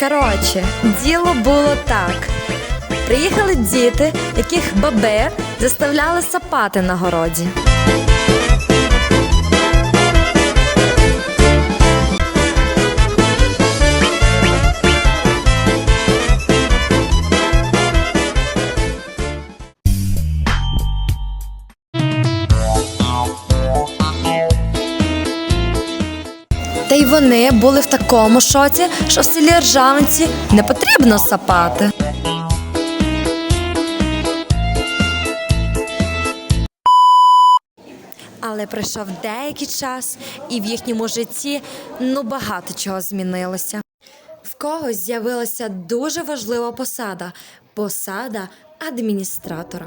Коротше, діло було так. Приїхали діти, яких бабе заставляли сапати на городі. Та й вони були в такому шоці, що в селі Ржавинці не потрібно сапати. Але пройшов деякий час, і в їхньому житті ну багато чого змінилося. В когось з'явилася дуже важлива посада посада адміністратора.